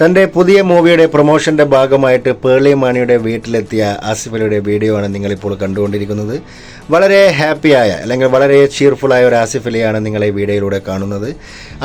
തന്റെ പുതിയ മൂവിയുടെ പ്രൊമോഷന്റെ ഭാഗമായിട്ട് പേർളി മാണിയുടെ വീട്ടിലെത്തിയ ആസിഫ് അലിയുടെ വീഡിയോ ആണ് നിങ്ങളിപ്പോൾ കണ്ടുകൊണ്ടിരിക്കുന്നത്. വളരെ ഹാപ്പിയായ അല്ലെങ്കിൽ വളരെ ചീർഫുള്ളായ ഒരു ആസിഫ് അലിയാണ് നിങ്ങൾ ഈ വീഡിയോയിലൂടെ കാണുന്നത്.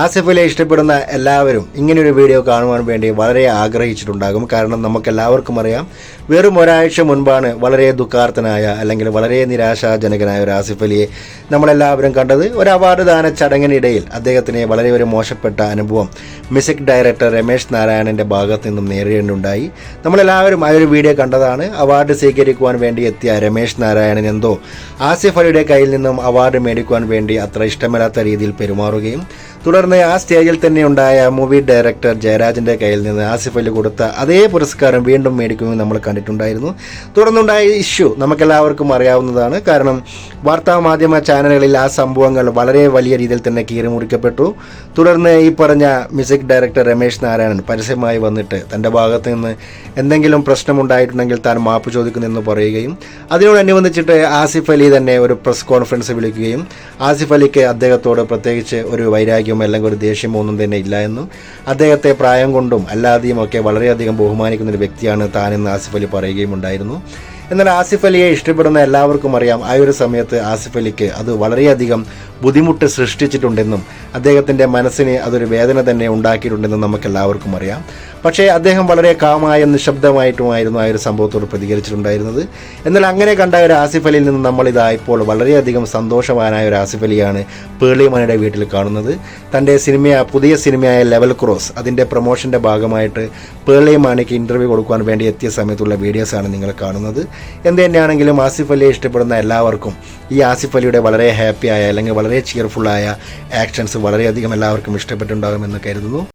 ആസിഫ് അലിയെ ഇഷ്ടപ്പെടുന്ന എല്ലാവരും ഇങ്ങനെയൊരു വീഡിയോ കാണുവാൻ വേണ്ടി വളരെ ആഗ്രഹിച്ചിട്ടുണ്ടാകും. കാരണം നമുക്ക് എല്ലാവർക്കും അറിയാം വെറും ഒരാഴ്ച മുൻപാണ് വളരെ ദുഃഖാർത്ഥനായ അല്ലെങ്കിൽ വളരെ നിരാശാജനകനായ ഒരു ആസിഫ് അലിയെ നമ്മളെല്ലാവരും കണ്ടത്. ഒരു അവാർഡ് ദാന ചടങ്ങിനിടയിൽ അദ്ദേഹത്തിന് വളരെ ഒരു മോശപ്പെട്ട അനുഭവം. മ്യൂസിക് ഡയറക്ടർ രമേശ് നാരായണന്റെ ഭാഗത്ത് നിന്നും നേരിടേണ്ടുണ്ടായി നമ്മളെല്ലാവരും ആ ഒരു വീഡിയോ കണ്ടതാണ്. അവാർഡ് സ്വീകരിക്കുവാൻ വേണ്ടി എത്തിയ രമേശ് നാരായണൻ എന്തോ ആസിഫ് അലിയുടെ കയ്യിൽ നിന്നും അവാർഡ് മേടിക്കുവാൻ വേണ്ടി അത്ര ഇഷ്ടമില്ലാത്ത രീതിയിൽ പെരുമാറുകയും തുടർന്ന് ആ സ്റ്റേജിൽ തന്നെ ഉണ്ടായ മൂവി ഡയറക്ടർ ജയരാജന്റെ കയ്യിൽ നിന്ന് ആസിഫ് അലി കൊടുത്ത അതേ പുരസ്കാരം വീണ്ടും മേടിക്കുകയും നമ്മൾ കണ്ടിട്ടുണ്ടായിരുന്നു. തുടർന്നുണ്ടായ ഇഷ്യൂ നമുക്കെല്ലാവർക്കും അറിയാവുന്നതാണ്. കാരണം വാർത്താ മാധ്യമ ചാനലുകളിൽ ആ സംഭവങ്ങൾ വളരെ വലിയ രീതിയിൽ തന്നെ കീറിമുറിക്കപ്പെട്ടു. തുടർന്ന് ഈ പറഞ്ഞ മ്യൂസിക് ഡയറക്ടർ രമേശ് നാരായണൻ പരസ്യമായി വന്നിട്ട് തന്റെ ഭാഗത്ത് നിന്ന് എന്തെങ്കിലും പ്രശ്നമുണ്ടായിട്ടുണ്ടെങ്കിൽ താൻ മാപ്പ് ചോദിക്കുന്നെന്ന് പറയുകയും അതിനോടനുബന്ധിച്ചിട്ട് ആസിഫ് അലി തന്നെ ഒരു പ്രസ് കോൺഫറൻസ് വിളിക്കുകയും ആസിഫ് അലിക്ക് അദ്ദേഹത്തോട് പ്രത്യേകിച്ച് ഒരു വൈരാഗ്യം അല്ലെങ്കിൽ ഒരു ദേഷ്യമോ ഒന്നും തന്നെ ഇല്ല എന്നും അദ്ദേഹത്തെ പ്രായം കൊണ്ടും അല്ലാതെയും ഒക്കെ വളരെയധികം ബഹുമാനിക്കുന്ന ഒരു വ്യക്തിയാണ് താനെന്ന് ആസിഫ് അലി പറയുകയും ഉണ്ടായിരുന്നു. എന്നാൽ ആസിഫ് അലിയെ ഇഷ്ടപ്പെടുന്ന എല്ലാവർക്കും അറിയാം ആ ഒരു സമയത്ത് ആസിഫ് അലിക്ക് അത് വളരെയധികം ബുദ്ധിമുട്ട് സൃഷ്ടിച്ചിട്ടുണ്ടെന്നും അദ്ദേഹത്തിന്റെ മനസ്സിന് അതൊരു വേദന തന്നെ ഉണ്ടാക്കിയിട്ടുണ്ടെന്നും നമുക്ക് എല്ലാവർക്കും അറിയാം. പക്ഷേ അദ്ദേഹം വളരെ കാമായ നിശബ്ദമായിട്ടുമായിരുന്നു ആ ഒരു സംഭവത്തോട് പ്രതികരിച്ചിട്ടുണ്ടായിരുന്നത്. എന്നാൽ അങ്ങനെ കണ്ട ഒരു ആസിഫ് അലിയിൽ നിന്ന് നമ്മളിതാ ഇപ്പോൾ വളരെയധികം സന്തോഷവാനായ ഒരു ആസിഫ് അലിയാണ് പേളിമണിയുടെ വീട്ടിൽ കാണുന്നത്. തന്റെ സിനിമ പുതിയ സിനിമയായ ലെവൽ ക്രോസ് അതിന്റെ പ്രൊമോഷന്റെ ഭാഗമായിട്ട് പേളിമാണിക്ക് ഇന്റർവ്യൂ കൊടുക്കുവാൻ വേണ്ടി എത്തിയ സമയത്തുള്ള വീഡിയോസാണ് നിങ്ങൾ കാണുന്നത്. എന്ത് തന്നെയാണെങ്കിലും ആസിഫ് അലിയെ ഇഷ്ടപ്പെടുന്ന എല്ലാവർക്കും ഈ ആസിഫ് അലിയുടെ വളരെ ഹാപ്പിയായ അല്ലെങ്കിൽ വളരെ ചിയർഫുള്ളായ ആക്ഷൻസ് വളരെയധികം എല്ലാവർക്കും ഇഷ്ടപ്പെട്ടുണ്ടാകുമെന്ന് കരുതുന്നു.